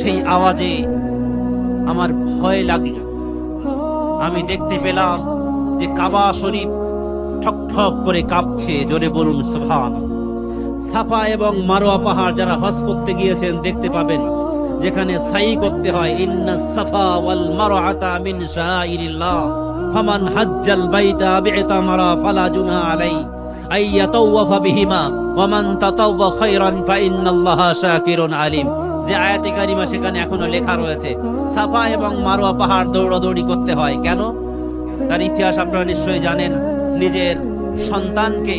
সেই আওয়াজে আমার ভয় লাগল। আমি দেখতে পেলাম যে কাবা শরীফ ঠক ঠক করে কাঁপছে, জোরে বলুন সুবহান সাফা এবং মারোয়া পাহাড় যারা হজ করতে গিয়েছেন, দেখতে পাবেন, যেখানে সাই করতে হয়, ইন্না সাফা ওয়াল মারওয়াতা মিন শাইরিল্লাহ, ফামান হাজ্জাল বাইতা বি'তামারা ফালা জুনাহা আলাই আই ইয়াতাওয়াফা বিহিমা ওয়ামান তাতাওয়া খায়রান ফাইন্নাল্লাহা শাকিরুন আলিম। যে আয়াতে কারিমা সেখানে এখনও লেখা রয়েছে, সাফা এবং মারোয়া পাহাড় দৌড়াদৌড়ি করতে হয়। কেন? তার ইতিহাস আপনারা নিশ্চয়ই জানেন, নিজের সন্তানকে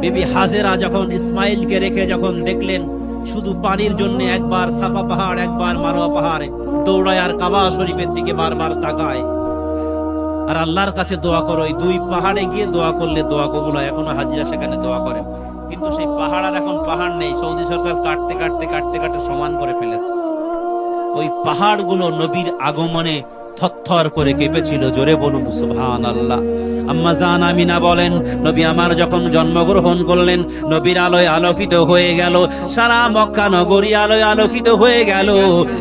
বিবি হাজেরা যখন ইসমাইলকে রেখে যখন দেখলেন, শুধু পানির জন্য একবার সাফা পাহাড়, একবার মারোয়া পাহাড় দৌড়ায় আর কাবা শরীফের দিকে বারবার তাকায়। আর আল্লাহর কাছে দোয়া করো ওই দুই পাহাড়ে গিয়ে দোয়া করলে দোয়া কবুল হয়। এখনও হাজিরা সেখানে দোয়া করেন। কিন্তু সেই পাহাড় আর এখন পাহাড় নেই, সৌদি সরকার কাটতে কাটতে কাটতে কাটতে সমান করে ফেলেছে। ওই পাহাড়গুলো নবীর আগমনে থরথর করে কেঁপেছিল জোরে বলুন সুবহান আল্লাহ আম্মা জান আমিনা বলেন, নবী আমার যখন জন্মগ্রহণ করলেন, নবীর আলোয় আলোকিত হয়ে গেল, সারা মক্কা নগরী আলোয় আলোকিত হয়ে গেল।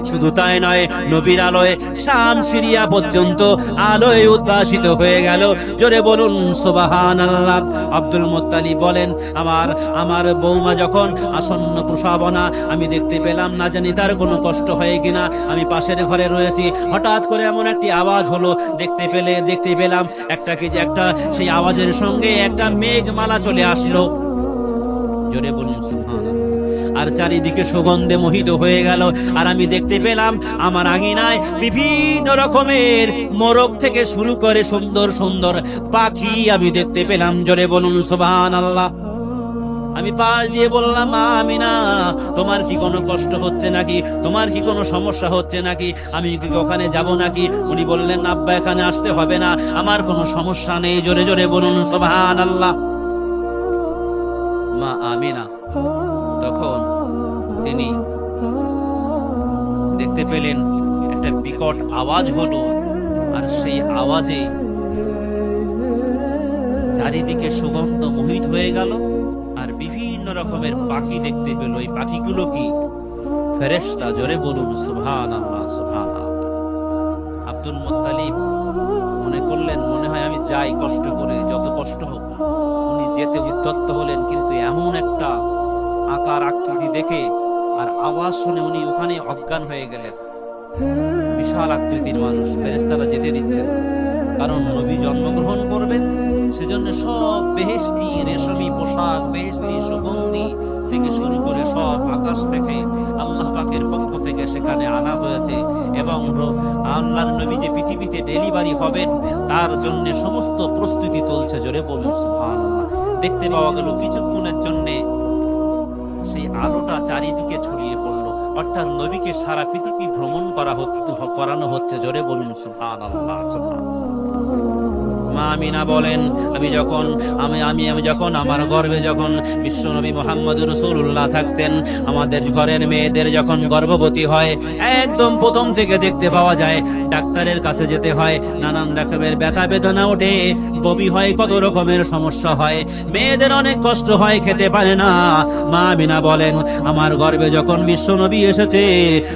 শুধু তাই নয়, নবীর আলোয় শাম সিরিয়া পর্যন্ত আলোয় উদ্ভাসিত হয়ে গেল। জোরে বলুন সুবহান আল্লাহ আব্দুল মুত্তালিব বলেন, আমার আমার বৌমা যখন আসন্ন প্রসাবনা, আমি দেখতে পেলাম না জানি তার কোনো কষ্ট হয় কিনা। আমি পাশের ঘরে রয়েছি, হঠাৎ করে এমন একটি আওয়াজ হলো, দেখতে পেলে, দেখতে পেলাম একটা কি একটা সেই আওয়াজের সঙ্গে একটা মেঘমালা চলে আসলো। জোরে বলুন সুবহানাল্লাহ। আর চারিদিকে সুগন্ধে মোহিত হয়ে গেল। আর আমি দেখতে পেলাম, আমার আঙিনায় বিভিন্ন রকমের মোরগ থেকে শুরু করে সুন্দর সুন্দর পাখি আমি দেখতে পেলাম। জোরে বলুন সুবহান আল্লাহ আমি পাশ দিয়ে বললাম মা আমি না তোমার কি কোনো কষ্ট হচ্ছে নাকি? তোমার কি কোনো সমস্যা হচ্ছে নাকি? আমি কি ওখানে যাব নাকি? উনি বললেন, আব্বা, এখানে আসতে হবে না। আমার কোনো সমস্যা নেই। জোরে জোরে বলুন সুবহান আল্লাহ মা আমিনা তখন তিনি দেখতে পেলেন, একটা বিকট আওয়াজ হলো, আর সেই আওয়াজে চারিদিকে সুগন্ধ মোহিত হয়ে গেল। আর বিভিন্ন রকমের পাখি দেখতে পেল। এই পাখিগুলো কি? ফেরেশতা জোরে বলুন সুবহান আল্লাহ সুবহান আব্দুল মুত্তালিব মনে করলেন, মনে হয় আমি যাই কষ্ট করে, যত কষ্ট হোক, উনি যেতে উদ্যত্ত হলেন, কিন্তু এমন একটা আকার আকৃতি দেখে আর আওয়াজ শুনে উনি ওখানে অজ্ঞান হয়ে গেলেন। বিশাল আকৃতির মানুষ, ফেরেশতারা যেতে দিচ্ছেন। কারণ নবী জন্মগ্রহণ করবেন সেজন্য সব বেহেশতি, রেশমি, পোশাক, বেহেশতি, সুগন্ধি থেকে শুরু করে সব আকাশ থেকে আল্লাহ পাকের পক্ষ থেকে সেখানে আনা হয়েছে এবং আল্লাহর নবী যে পৃথিবীতে ডেলিভারি হবেন, তার জন্য সমস্ত প্রস্তুতি চলছে জোরে বলুন, সুবহানাল্লাহ। দেখতে পাওয়া গেল কিছুক্ষণের জন্যে সেই আলোটা চারিদিকে ছড়িয়ে পড়ল। অর্থাৎ নবীকে সারা পৃথিবী ভ্রমণ করা করানো হচ্ছে জোরে বলুন, সুবহানাল্লাহ সুবহানাল্লাহ। মা আমিনা বলেন, আমি যখন, আমি আমি আমি যখন আমার গর্ভে যখন বিশ্বনবী মোহাম্মদ রসুল্লাহ থাকতেন, আমাদের ঘরের মেয়েদের যখন গর্ভবতী হয়, একদম প্রথম থেকে দেখতে পাওয়া যায়, ডাক্তারের কাছে যেতে হয়, নানান রকমের ব্যথা বেদনা ওঠে, বমি হয়, কত রকমের সমস্যা হয়, মেয়েদের অনেক কষ্ট হয়, খেতে পারে না। মা আমিনা বলেন, আমার গর্বে যখন বিশ্বনবী এসেছে,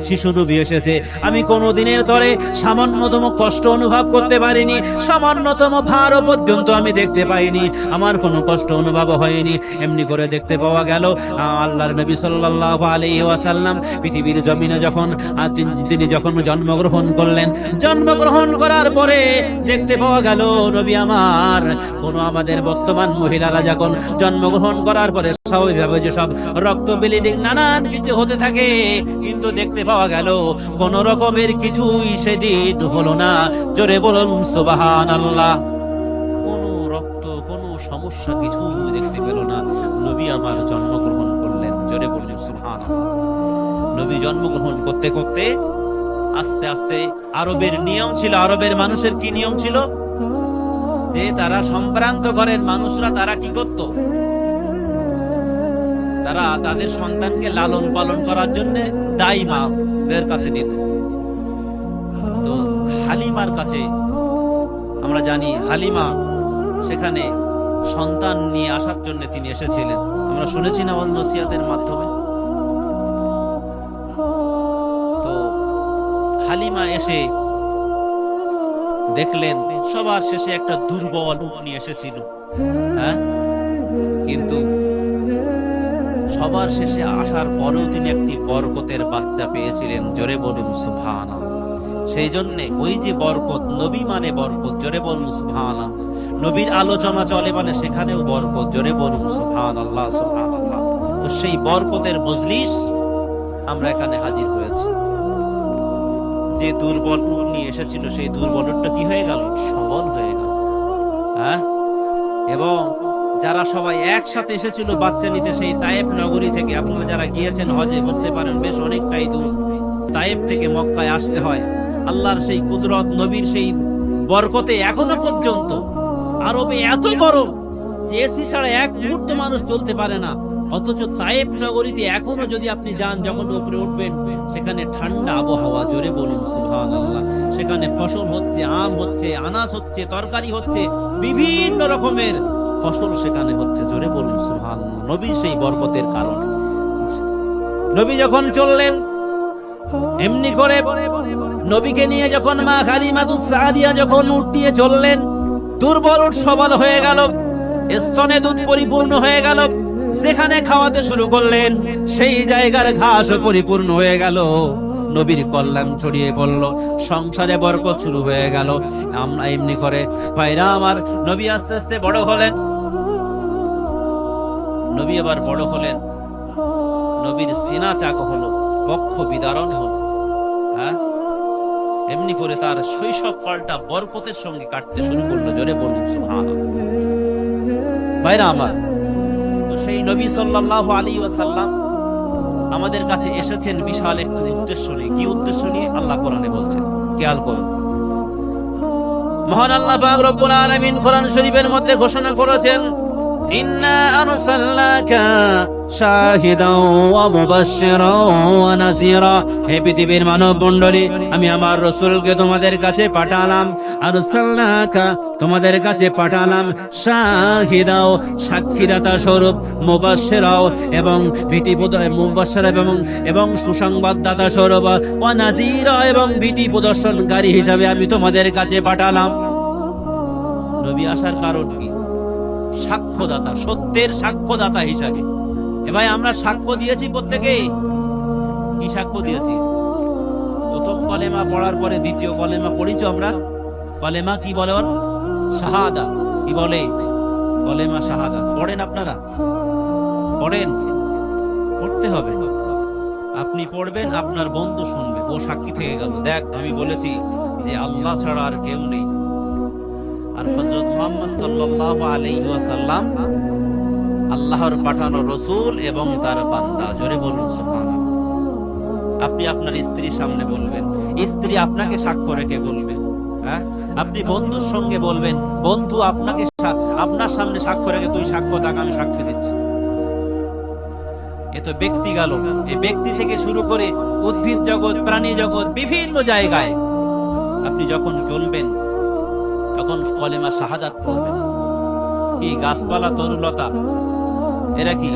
শিশু নবী এসেছে, আমি কোনো দিনের তরে সামান্যতম কষ্ট অনুভব করতে পারিনি, সামান্যতম ভারও পর্যন্ত আমি দেখতে পাইনি। আমার কোনো কষ্ট অনুভব হয়নি। এমনি করে দেখতে পাওয়া গেল, আল্লাহর নবী সাল্লাল্লাহু আলাইহি ওয়াসাল্লাম পৃথিবীর জমিনে যখন তিনি- যখন জন্মগ্রহণ করলেন, জন্মগ্রহণ করার পরে দেখতে পাওয়া গেল, নবী আমার, কোন আমাদের বর্তমান মহিলারা যখন জন্মগ্রহণ করার পরে স্বাভাবিকভাবে যেসব রক্ত ব্লিডিং নানান কিছু হতে থাকে, কিন্তু দেখতে পাওয়া গেল, কোন রকমের কিছুই সেদিন হলো না। জোরে বলুন সুবাহান আল্লাহ রক্ত কোনো সমস্যা কিছু দেখতে পেল না। নবী আমার জন্মগ্রহণ করলেন। জোরে বললেন সুবহান নবী জন্মগ্রহণ করতে করতে আস্তে আস্তে আরবের নিয়ম ছিল, আরবের মানুষের কি নিয়ম ছিল? যে তারা সম্ভ্রান্ত ঘরের মানুষরা তারা কি করত? তারা তাদের সন্তানকে লালন পালন করার জন্য দাই মাদের কাছে দিত। তো হালিমার কাছে, আমরা জানি হালিমা সেখানে সন্তান নিয়ে আসার জন্য তিনি এসেছিলেন। আমরা শুনেছি না নসিয়াতের মাধ্যমে। তো হালিমা এসে দেখলেন, সবার শেষে একটা দুর্বল নিয়ে এসেছিল। হ্যাঁ? কিন্তু সবার শেষে আসার পরেও তিনি একটি বরকতের বাচ্চা পেয়েছিলেন। জোরে বলুন সুভান সেই জন্যে ওই যে বরকত, নবী মানে বরকত, জোরে বলুন সুভান নবীর আলোচনা চলে মানে সেখানেও বরকত। জোরে বলুন সুভান আল্লাহ সুভান আল্লাহ তো সেই বরকতের মজলিস আমরা এখানে হাজির হয়েছি। যে দুর্বল নিয়ে এসেছিল, সেই দুর্বলটা কি হয়ে গেল? সবল হয়ে গেল। হ্যাঁ? এবং যারা সবাই একসাথে এসেছিল বাচ্চা নিতে, সেই তায়েব নগরী থেকে আপনারা যারা গিয়েছেন হজে, বুঝতে পারেন বেশ অনেকটাই দূর। তায়েব থেকে মক্কায় আসতে হয়। আল্লাহর সেই কুদরত, নবীর সেই বরকতে এখনও পর্যন্ত আরবে এত গরম যে এসি ছাড়া এক মুহূর্ত মানুষ চলতে পারে না। অথচ তায়েব নগরীতে এখনও যদি আপনি যান যখন উপরে উঠবেন, সেখানে ঠান্ডা আবহাওয়া, জোরে বলুন সুহান আল্লাহ সেখানে ফসল হচ্ছে, আম হচ্ছে আনাজ হচ্ছে, তরকারি হচ্ছে, বিভিন্ন রকমের ফসল সেখানে হচ্ছে, জোরে বলুন সুহান নবীর সেই বরকতের কারণে। নবী যখন চললেন, এমনি করে নবীকে নিয়ে যখন মা খালিমাতুস সাদিয়া যখন উঠিয়ে চললেন দুর্বল উট সবল হয়ে গেল। স্তনে দুধ পরিপূর্ণ হয়ে গেল। যেখানে খাওয়াতে শুরু করলেন, সেই জায়গার ঘাস পরিপূর্ণ হয়ে গেল। নবীর কল্যাণ ছড়িয়ে পড়ল, সংসারে বরকত শুরু হয়ে গেল। আমরা এমনি করে, ভাইরা আমার, নবী আস্তে আস্তে বড় হলেন। নবী আবার বড় হলেন। নবীর সিনা চাক হলো বক্ষ বিদারণ হলো। হ্যাঁ? এমনি করে তার শৈশব কালটা বরকতের সঙ্গে কাটতে শুরু করল জোরে বলুন সুহান ভাইরা আমার, তো সেই নবী সাল্লাল্লাহু আলী ওয়াসাল্লাম আমাদের কাছে এসেছেন বিশাল একটি উদ্দেশ্য নিয়ে। কি উদ্দেশ্য নিয়ে? আল্লাহ কোরআনে বলছেন, খেয়াল করুন। মহান আল্লাহ পাক রব্বুল আলামিন কোরআন শরীফের মধ্যে ঘোষণা করেছেন, ইন্না শাহিদাও ওয়া মুবাশশিরাও ওয়া নাযীরা হে পৃথিবীর মানব মণ্ডলী, আমি আমার রাসূলকে তোমাদের কাছে পাঠালাম। আরসালনাকা, তোমাদের কাছে পাঠালাম। শাহিদাও, সাক্ষীদাতা স্বরূপ, মুবাশশিরাও এবং ভীতি মুবাশশিরা এবং এবং সুসংবাদদাতা স্বরূপ। ওয়া নাযীরা এবং ভীতি প্রদর্শনকারী হিসাবে আমি তোমাদের কাছে পাঠালাম। নবী আসার কারণ কি? সাক্ষ্যদাতা, সত্যের সাক্ষ্যদাতা হিসাবে। এ ভাই, আমরা সাক্ষ্য দিয়েছি প্রত্যেকে কি সাক্ষ্য দিয়েছি? প্রথম কলেমা পড়ার পরে দ্বিতীয় কলেমা পড়িছো আমরা? কলেমা কি বলে শাহাদা কি বলে? কলেমা শাহাদা পড়েন আপনারা? পড়েন। পড়তে হবে। আপনি পড়বেন, আপনার বন্ধু শুনবে। ও সাক্ষী থেকে গেল। দেখ, আমি বলেছি যে আল্লাহ ছাড়া আর কেউ নেই। আর হযরত মুহাম্মদ সাল্লাল্লাহু আলাইহি ওয়াসাল্লাম আল্লাহর পাঠানো রসূল এবং তার বান্দা। জোরে বলুন, সুবহানাল্লাহ। আপনি আপনার স্ত্রীর সামনে বলবেন। স্ত্রী আপনাকে সাক্ষ্য রেখে বলবেন হ্যাঁ? আপনি বন্ধুর সঙ্গে বলবেন, বন্ধু, আপনাকে আপনার সামনে সাক্ষ্য রেখে তুই সাক্ষ্য থাক আমি সাক্ষ্য দিচ্ছি। এ তো ব্যক্তি গেল। এই ব্যক্তি থেকে শুরু করে উদ্ভিদ জগৎ, প্রাণী জগৎ, বিভিন্ন জায়গায় আপনি যখন চলবেন, তখন কলেমা শাহাদাত পড়বেন। এই গাছপালা তরুলতা এরা কি